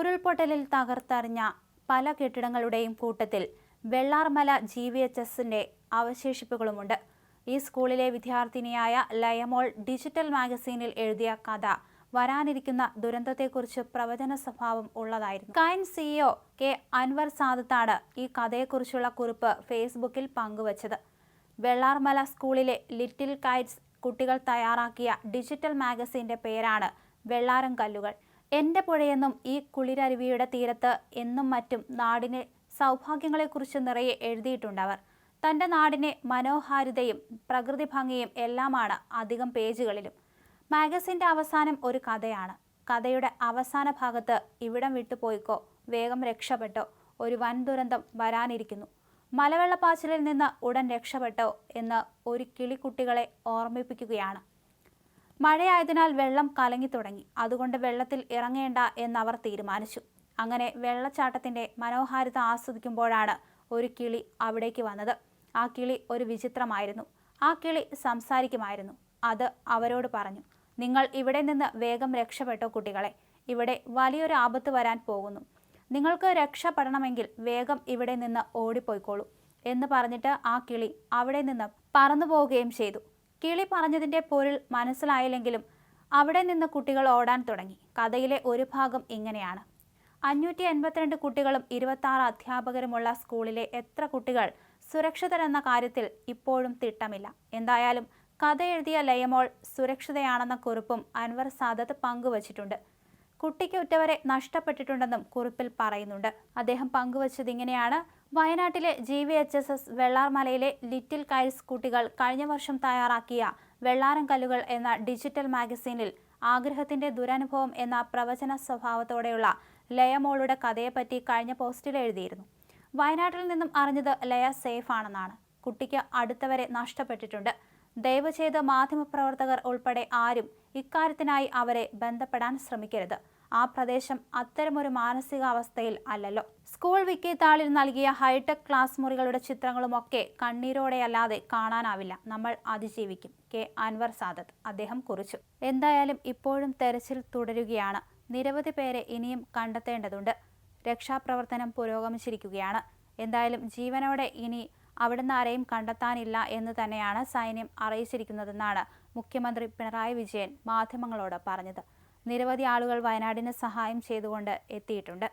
ഉരുൾപൊട്ടലിൽ തകർത്തറിഞ്ഞ പല കെട്ടിടങ്ങളുടെയും കൂട്ടത്തിൽ വെള്ളാർമല ജി വി എച്ച് എസിന്റെ അവശേഷിപ്പുകളുമുണ്ട്. ഈ സ്കൂളിലെ വിദ്യാർത്ഥിനിയായ ലയമോൾ ഡിജിറ്റൽ മാഗസീനിൽ എഴുതിയ കഥ വരാനിരിക്കുന്ന ദുരന്തത്തെക്കുറിച്ച് പ്രവചന സ്വഭാവം ഉള്ളതായിരുന്നു. കൈൻ സിഇഒ കെ അൻവർ സാദത്താണ് ഈ കഥയെക്കുറിച്ചുള്ള കുറിപ്പ് ഫേസ്ബുക്കിൽ പങ്കുവച്ചത്. വെള്ളാർമല സ്കൂളിലെ ലിറ്റിൽ കൈറ്റ്സ് കുട്ടികൾ തയ്യാറാക്കിയ ഡിജിറ്റൽ മാഗസീന്റെ പേരാണ് വെള്ളാരം കല്ലുകൾ. എന്റെ പുഴയെന്നും ഈ കുളിരരുവിയുടെ തീരത്ത് എന്നും മറ്റും നാടിനെ സൗഭാഗ്യങ്ങളെക്കുറിച്ച് നിറയെ എഴുതിയിട്ടുണ്ടവർ തന്റെ നാടിനെ മനോഹാരിതയും പ്രകൃതി ഭംഗിയും എല്ലാമാണ് അധികം പേജുകളിലും. മാഗസിന്റെ അവസാനം ഒരു കഥയാണ്. കഥയുടെ അവസാന ഭാഗത്ത് ഇവിടം വിട്ടുപോയിക്കോ വേഗം രക്ഷപ്പെട്ടോ ഒരു വൻ ദുരന്തം വരാനിരിക്കുന്നു. മലവെള്ളപ്പാച്ചിലിൽ നിന്ന് ഉടൻ രക്ഷപ്പെട്ടോ എന്ന് ഒരു കിളിക്കുട്ടികളെ ഓർമ്മിപ്പിക്കുകയാണ്. മഴയായതിനാൽ വെള്ളം കലങ്ങി തുടങ്ങി. അതുകൊണ്ട് വെള്ളത്തിൽ ഇറങ്ങേണ്ട എന്നവർ തീരുമാനിച്ചു. അങ്ങനെ വെള്ളച്ചാട്ടത്തിന്റെ മനോഹാരിത ആസ്വദിക്കുമ്പോഴാണ് ഒരു കിളി അവിടേക്ക് വന്നത്. ആ കിളി ഒരു വിചിത്രമായിരുന്നു. ആ കിളി സംസാരിക്കുമായിരുന്നു. അത് അവരോട് പറഞ്ഞു നിങ്ങൾ ഇവിടെ നിന്ന് വേഗം രക്ഷപ്പെട്ടോ കുട്ടികളെ. ഇവിടെ വലിയൊരു ആപത്ത് വരാൻ പോകുന്നു. നിങ്ങൾക്ക് രക്ഷപ്പെടണമെങ്കിൽ വേഗം ഇവിടെ നിന്ന് ഓടിപ്പോയിക്കോളൂ എന്ന് പറഞ്ഞിട്ട് ആ കിളി അവിടെ നിന്ന് പറന്നു പോവുകയും ചെയ്തു. കിളി പറഞ്ഞതിന്റെ പൊരുൾ മനസ്സിലായില്ലെങ്കിലും അവിടെ നിന്ന് കുട്ടികൾ ഓടാൻ തുടങ്ങി. കഥയിലെ ഒരു ഭാഗം ഇങ്ങനെയാണ്. അഞ്ഞൂറ്റി എൺപത്തിരണ്ട് കുട്ടികളും ഇരുപത്തി ആറ് അധ്യാപകരുമുള്ള സ്കൂളിലെ എത്ര കുട്ടികൾ സുരക്ഷിതരെന്ന കാര്യത്തിൽ ഇപ്പോഴും തിട്ടമില്ല. എന്തായാലും കഥ എഴുതിയ ലയമോൾ സുരക്ഷിതയാണെന്ന കുറിപ്പും അൻവർ സാദത്ത് പങ്കുവച്ചിട്ടുണ്ട്. കുട്ടിക്ക് ഉറ്റവരെ നഷ്ടപ്പെട്ടിട്ടുണ്ടെന്നും കുറിപ്പിൽ പറയുന്നുണ്ട്. അദ്ദേഹം പങ്കുവച്ചത് ഇങ്ങനെയാണ്. വയനാട്ടിലെ G V H S S വെള്ളാർമലയിലെ little kites കുട്ടികൾ കഴിഞ്ഞ വർഷം തയ്യാറാക്കിയ വെള്ളാരം കല്ലുകൾ എന്ന ഡിജിറ്റൽ മാഗസീനിൽ ആഗ്രഹത്തിന്റെ ദുരനുഭവം എന്ന പ്രവചന സ്വഭാവത്തോടെയുള്ള ലയമോളുടെ കഥയെപ്പറ്റി കഴിഞ്ഞ പോസ്റ്റിൽ എഴുതിയിരുന്നു. വയനാട്ടിൽ നിന്നും അറിഞ്ഞത് ലയ സേഫ് ആണെന്നാണ്. കുട്ടിക്ക് അടുത്തവരെ നഷ്ടപ്പെട്ടിട്ടുണ്ട്. ദയവ് ചെയ്ത് മാധ്യമപ്രവർത്തകർ ഉൾപ്പെടെ ആരും ഇക്കാര്യത്തിനായി അവരെ ബന്ധപ്പെടാൻ ശ്രമിക്കരുത്. ആ പ്രദേശം അത്തരമൊരു മാനസികാവസ്ഥയിൽ അല്ലല്ലോ. സ്കൂൾ വിക്കിത്താളിൽ നൽകിയ ഹൈടെക് ക്ലാസ് മുറികളുടെ ചിത്രങ്ങളുമൊക്കെ കണ്ണീരോടെയല്ലാതെ കാണാനാവില്ല. നമ്മൾ അതിജീവിക്കും. കെ. അൻവർ സാദത്ത് അദ്ദേഹം കുറിച്ചു. എന്തായാലും ഇപ്പോഴും തെരച്ചിൽ തുടരുകയാണ്. നിരവധി പേരെ ഇനിയും കണ്ടെത്തേണ്ടതുണ്ട്. രക്ഷാപ്രവർത്തനം പുരോഗമിച്ചിരിക്കുകയാണ്. എന്തായാലും ജീവനോടെ ഇനി അവിടുന്ന് ആരെയും കണ്ടെത്താനില്ല എന്ന് തന്നെയാണ് സൈന്യം അറിയിച്ചിരിക്കുന്നതെന്നാണ് മുഖ്യമന്ത്രി പിണറായി വിജയൻ മാധ്യമങ്ങളോട് പറഞ്ഞത്. നിരവധി ആളുകൾ വയനാടിന് സഹായം ചെയ്തുകൊണ്ട് എത്തിയിട്ടുണ്ട്.